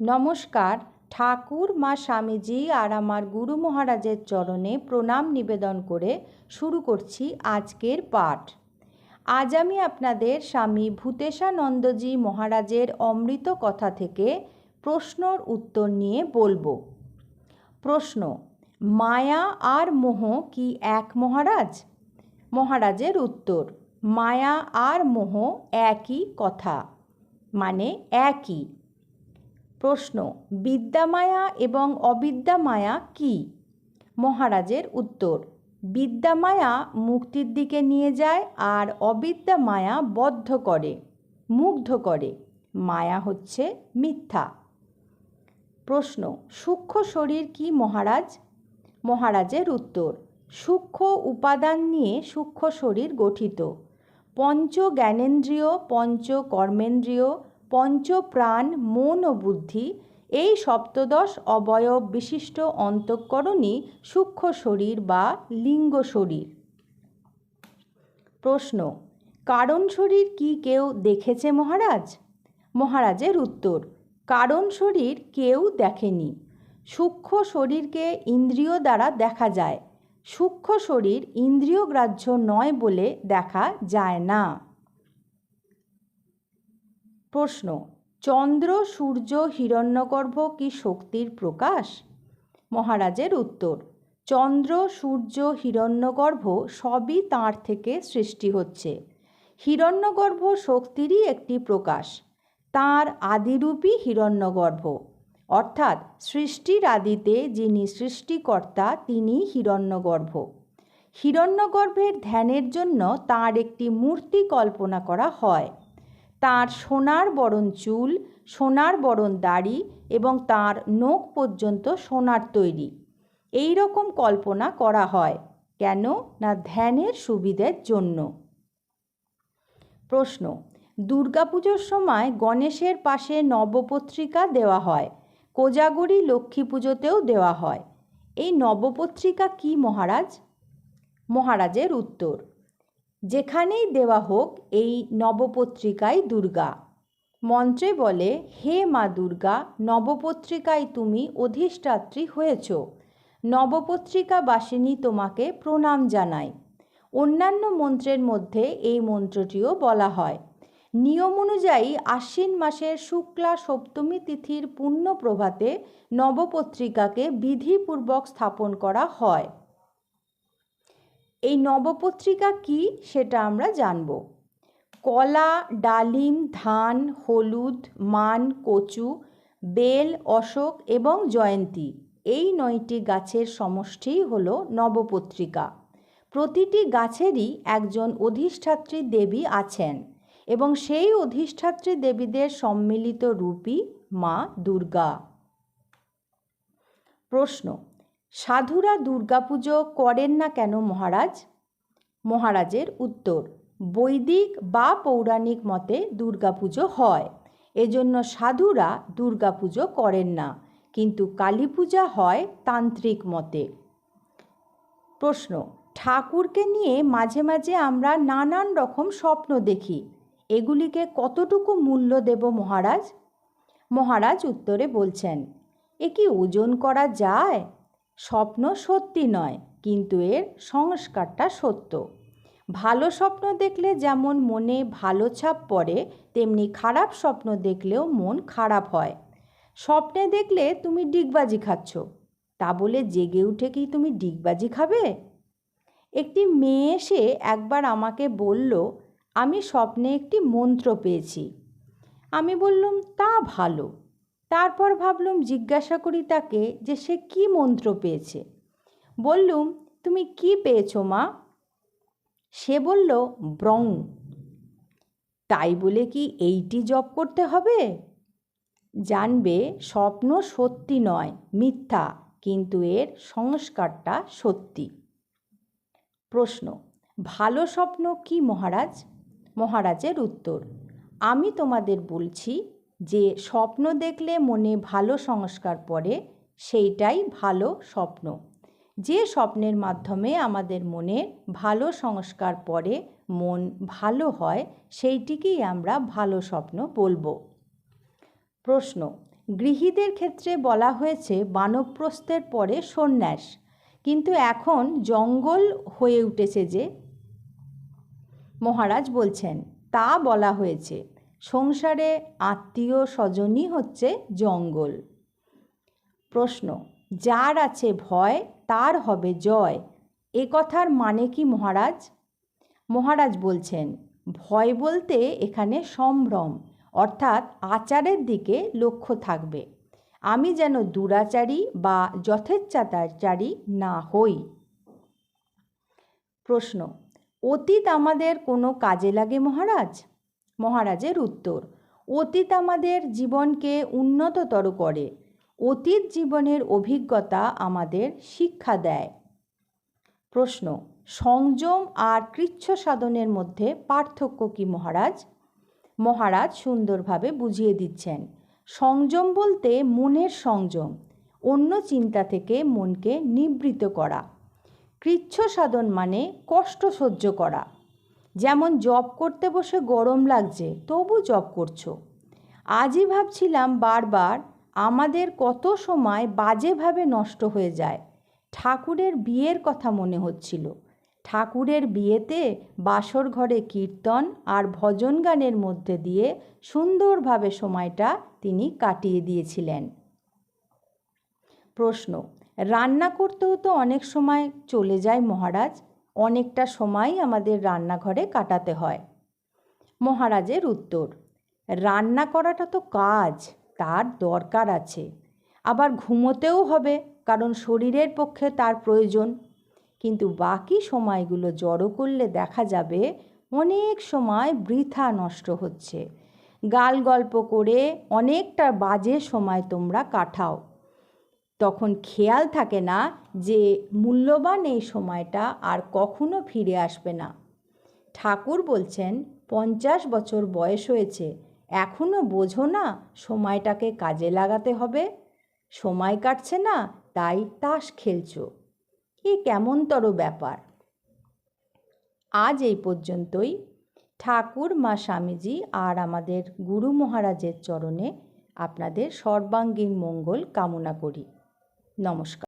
নমস্কার। ঠাকুর, মা স্বামীজি আর আমার গুরু মহারাজের চরণে প্রণাম নিবেদন করে শুরু করছি আজকের পাঠ। আজ আমি আপনাদের স্বামী ভূতেশানন্দজি মহারাজের অমৃত কথা থেকে প্রশ্নর উত্তর নিয়ে বলব। প্রশ্ন, মায়া আর মোহ কি এক মহারাজ? মহারাজের উত্তর, মায়া আর মোহ একই কথা মানে একই। প্রশ্ন, বিদ্যামায়া এবং অবিদ্যামায়া কি? মহারাজের উত্তর, বিদ্যামায়া মুক্তির দিকে নিয়ে যায় আর অবিদ্যা মায়া বদ্ধ করে, মুগ্ধ করে। মায়া হচ্ছে মিথ্যা। প্রশ্ন, সূক্ষ্ম শরীর কি মহারাজ? মহারাজের উত্তর, সূক্ষ্ম উপাদান নিয়ে সূক্ষ্ম শরীর গঠিত। পঞ্চ জ্ঞানেন্দ্রিয় পঞ্চ কর্মেন্দ্রিয় পঞ্চপ্রাণ, মন ও বুদ্ধি, এই সপ্তদশ অবয়ব বিশিষ্ট অন্তঃকরণই সূক্ষ্ম শরীর বা লিঙ্গ শরীর। প্রশ্ন, কারণ শরীর কি কেউ দেখেছে মহারাজ? মহারাজের উত্তর, কারণ শরীর কেউ দেখেনি। সূক্ষ্ম শরীরকে ইন্দ্রিয় দ্বারা দেখা যায়। সূক্ষ্ম শরীর ইন্দ্রিয় গ্রাহ্য নয় বলে দেখা যায় না। প্রশ্ন, চন্দ্র, সূর্য, হিরণ্যগর্ভ কি শক্তির প্রকাশ? মহারাজের উত্তর, চন্দ্র, সূর্য, হিরণ্যগর্ভ সবই তাঁর থেকে সৃষ্টি হচ্ছে। হিরণ্যগর্ভ শক্তিরই একটি প্রকাশ, তাঁর আদিরূপী হিরণ্যগর্ভ। অর্থাৎ সৃষ্টির আদিতে যিনি সৃষ্টিকর্তা তিনি হিরণ্যগর্ভ। হিরণ্যগর্ভের ধ্যানের জন্য তাঁর একটি মূর্তি কল্পনা করা হয়। তার সোনার বরণ চুল, সোনার বরণ দাড়ি এবং তার নখ পর্যন্ত সোনার তৈরি। এই রকম কল্পনা করা হয়, কেন না ধ্যানের সুবিধের জন্য? প্রশ্ন, দুর্গাপুজোর সময় গণেশের পাশে নবপত্রিকা দেওয়া হয়, কোজাগরি লক্ষ্মী পুজোতেও দেওয়া হয়। এই নবপত্রিকা কি মহারাজ? মহারাজের উত্তর যেখানেই দেওয়া হোক এই নবপত্রিকায় দুর্গা। মন্ত্রে বলে, হে মা দুর্গা, নবপত্রিকায় তুমি অধিষ্ঠাত্রী হয়েছ। নবপত্রিকা বাসিনী তোমাকে প্রণাম জানায় অন্যান্য মন্ত্রের মধ্যে এই মন্ত্রটিও বলা হয়। নিয়ম অনুযায়ী আশ্বিন মাসের শুক্লা সপ্তমী তিথির পূর্ণ প্রভাতে নবপত্রিকাকে বিধিপূর্বক স্থাপন করা হয়। এই নবপত্রিকা কি সেটা আমরা জানব। কলা, ডালিম, ধান, হলুদ, মান, কচু, বেল, অশোক এবং জয়ন্তী এই নয়টি গাছের সমষ্টিই হল নবপত্রিকা। প্রতিটি গাছেরই একজন অধিষ্ঠাত্রী দেবী আছেন এবং সেই অধিষ্ঠাত্রী দেবীদের সম্মিলিত রূপই মা দুর্গা। প্রশ্ন সাধুরা দুর্গাপুজো করেন না কেন মহারাজ? মহারাজের উত্তর, বৈদিক বা পৌরাণিক মতে দুর্গাপুজো হয়। এজন্য সাধুরা দুর্গাপুজো করেন না, কিন্তু কালী পূজা হয় তান্ত্রিক মতে। প্রশ্ন, ঠাকুরকে নিয়ে মাঝে মাঝে আমরা নানান রকম স্বপ্ন দেখি, এগুলিকে কতটুকু মূল্য দেব মহারাজ? মহারাজ উত্তরে বলছেন, এ কি ওজন করা যায়? স্বপ্ন সত্যি নয়, কিন্তু এর সংস্কারটা সত্য। ভালো স্বপ্ন দেখলে যেমন মনে ভালো ছাপ পড়ে, তেমনি খারাপ স্বপ্ন দেখলেও মন খারাপ হয়। স্বপ্নে দেখলে তুমি ডিগবাজি খাচ্ছ। তা বলে জেগে উঠে কি তুমি ডিগবাজি খাবে? একটি মেয়ে এসে একবার আমাকে বলল, আমি স্বপ্নে একটি মন্ত্র পেয়েছি। আমি বললাম, তা ভালো। তারপর ভাবলুম জিজ্ঞাসা করি তাকে যে সে কি মন্ত্র পেয়েছে। বললুম, তুমি কি পেয়েছ মা? সে বলল, ব্রং। তাই বলে কি এইটি জপ করতে হবে? জানবে, স্বপ্ন সত্যি নয়, মিথ্যা, কিন্তু এর সংস্কারটা সত্যি। প্রশ্ন, ভালো স্বপ্ন কি মহারাজ? মহারাজের উত্তর, আমি তোমাদের বলছি যে স্বপ্ন দেখলে মনে ভালো সংস্কার পড়ে, সেইটাই ভালো স্বপ্ন। যে স্বপ্নের মাধ্যমে আমাদের মনে ভালো সংস্কার পড়ে, মন ভালো হয়, সেইটিকেই আমরা ভালো স্বপ্ন বলব। প্রশ্ন, গৃহীদের ক্ষেত্রে বলা হয়েছে, বানপ্রস্থের পরে সন্ন্যাস। কিন্তু এখন জঙ্গল হয়ে উঠেছে যে, মহারাজ বলছেন, তা বলা হয়েছে। সংসারে আত্মীয় স্বজনই হচ্ছে জঙ্গল। প্রশ্ন, যার আছে ভয়, তার হবে জয়। এ কথার মানে কি মহারাজ? মহারাজ বলছেন, ভয় বলতে এখানে সম্ভ্রম, অর্থাৎ আচারের দিকে লক্ষ্য থাকবে। আমি যেন দুরাচারী বা যথেচ্ছাচারী না হই। প্রশ্ন, অতীত আমাদের কোনো কাজে লাগে মহারাজ? মহারাজের উত্তর। অতীত আমাদের জীবনকে উন্নততর করে। অতীত জীবনের অভিজ্ঞতা আমাদের শিক্ষা দেয়। প্রশ্ন, সংযম আর কৃচ্ছ সাধনের মধ্যে পার্থক্য কি মহারাজ? মহারাজ সুন্দরভাবে বুঝিয়ে দিচ্ছেন, সংযম বলতে মনের সংযম, অন্য চিন্তা থেকে মনকে নিবৃত করা। কৃচ্ছ সাধন মানে কষ্ট সহ্য করা। যেমন জব করতে বসে গরম লাগছে, তবু জব করছ। আজই ভাবছিলাম বারবার আমাদের কত সময় বাজেভাবে নষ্ট হয়ে যায়। ঠাকুরের বিয়ের কথা মনে হচ্ছিল। ঠাকুরের বিয়েতে বাসর ঘরে কীর্তন আর ভজন গানের মধ্যে দিয়ে সুন্দরভাবে সময়টা তিনি কাটিয়ে দিয়েছিলেন। প্রশ্ন, রান্না করতেও তো অনেক সময় চলে যায় মহারাজ? অনেকটা সময় আমাদের রান্নাঘরে কাটাতে হয়। মহারাজের উত্তর, রান্না করাটা তো কাজ, তার দরকার আছে। আবার ঘুমোতেও হবে, কারণ শরীরের পক্ষে তার প্রয়োজন। কিন্তু বাকি সময়গুলো জড়ো করলে দেখা যাবে অনেক সময় বৃথা নষ্ট হচ্ছে। গাল গল্প করে অনেকটা বাজে সময় তোমরা কাটাও। তখন খেয়াল থাকে না যে মূল্যবান এই সময়টা আর কখনো ফিরে আসবে না। ঠাকুর বলছেন, পঞ্চাশ বছর বয়স হয়েছে এখনও বোঝো না সময়টাকে কাজে লাগাতে হবে। সময় কাটছে না, তাই তাস খেলছো। কি কেমনতর ব্যাপার? আজ এই পর্যন্তই। ঠাকুর, মা স্বামীজি আর আমাদের গুরু মহারাজের চরণে আপনাদের সর্বাঙ্গীন মঙ্গল কামনা করি। নমস্কার।